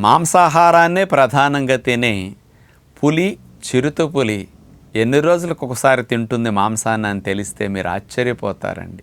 మాంసాహారాన్నే ప్రధానంగా తినే పులి చిరుత పులి ఎన్ని రోజులకు ఒకసారి తింటుంది మాంసాన్ని అని తెలిస్తే మీరు ఆశ్చర్యపోతారండి.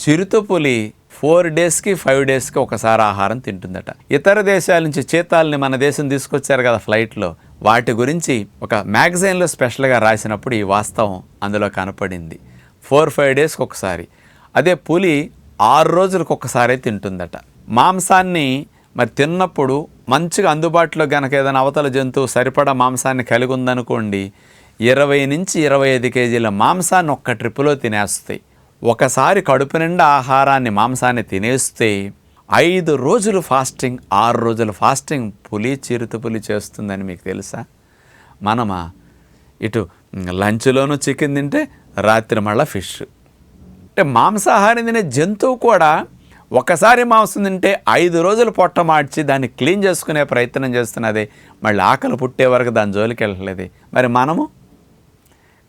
చిరుత పులి ఫోర్ డేస్కి ఫైవ్ డేస్కి ఒకసారి ఆహారం తింటుందట. ఇతర దేశాల నుంచి చీతాలని మన దేశం తీసుకొచ్చారు కదా ఫ్లైట్లో. వాటి గురించి ఒక మ్యాగజైన్లో స్పెషల్గా రాసినప్పుడు ఈ వాస్తవం అందులో కనపడింది. ఫోర్ ఫైవ్ డేస్కి ఒకసారి. అదే పులి ఆరు రోజులకు ఒకసారి తింటుందట. మాంసాన్ని మరి తిన్నప్పుడు మంచిగా అందుబాటులో గనక ఏదైనా అవతల జంతువు సరిపడా మాంసాన్ని కలిగి ఉందనుకోండి ఇరవై నుంచి ఇరవై ఐదు కేజీల మాంసాన్ని ఒక్క ట్రిప్పులో తినేస్తాయి. ఒకసారి కడుపు నిండా ఆహారాన్ని మాంసాన్ని తినేస్తే ఐదు రోజులు ఫాస్టింగ్ ఆరు రోజులు ఫాస్టింగ్ పులి చిరుత పులి చేస్తుందని మీకు తెలుసా? మనమా ఇటు లంచ్లోనూ చికెన్ తింటే రాత్రి మళ్ళీ ఫిష్. అంటే మాంసాహారం తినే జంతువు కూడా ఒకసారి మాంసం తింటే ఐదు రోజులు పొట్ట మార్చి దాన్ని క్లీన్ చేసుకునే ప్రయత్నం చేస్తున్నది. మళ్ళీ ఆకలి పుట్టే వరకు దాని జోలికి వెళ్ళలేదు మరి మనము?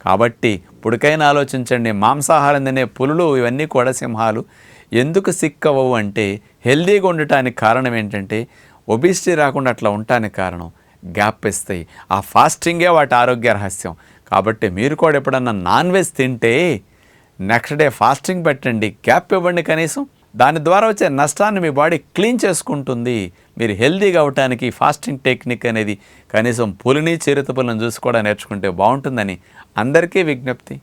కాబట్టి పుడికైనా ఆలోచించండి. మాంసాహారం తినే పులులు ఇవన్నీ కూడా సింహాలు. ఎందుకు సిక్కవవు అంటే హెల్దీగా ఉండటానికి కారణం ఏంటంటే ఒబిసిటీ రాకుండా అట్లా ఉండటానికి కారణం గ్యాప్ ఇస్తాయి. ఆ ఫాస్టింగే వాటి ఆరోగ్య రహస్యం. కాబట్టి మీరు కూడా ఎప్పుడన్నా నాన్ వెజ్ తింటే నెక్స్ట్ డే ఫాస్టింగ్ పెట్టండి. గ్యాప్ ఇవ్వండి కనీసం. దాని ద్వారా వచ్చే నష్టాన్ని మీ బాడీ క్లీన్ చేసుకుంటుంది. మీరు హెల్దీగా అవటానికి ఫాస్టింగ్ టెక్నిక్ అనేది కనీసం పులిని చిరుత పులిని చూసుకోవడం నేర్చుకుంటే బాగుంటుందని అందరికీ విజ్ఞప్తి.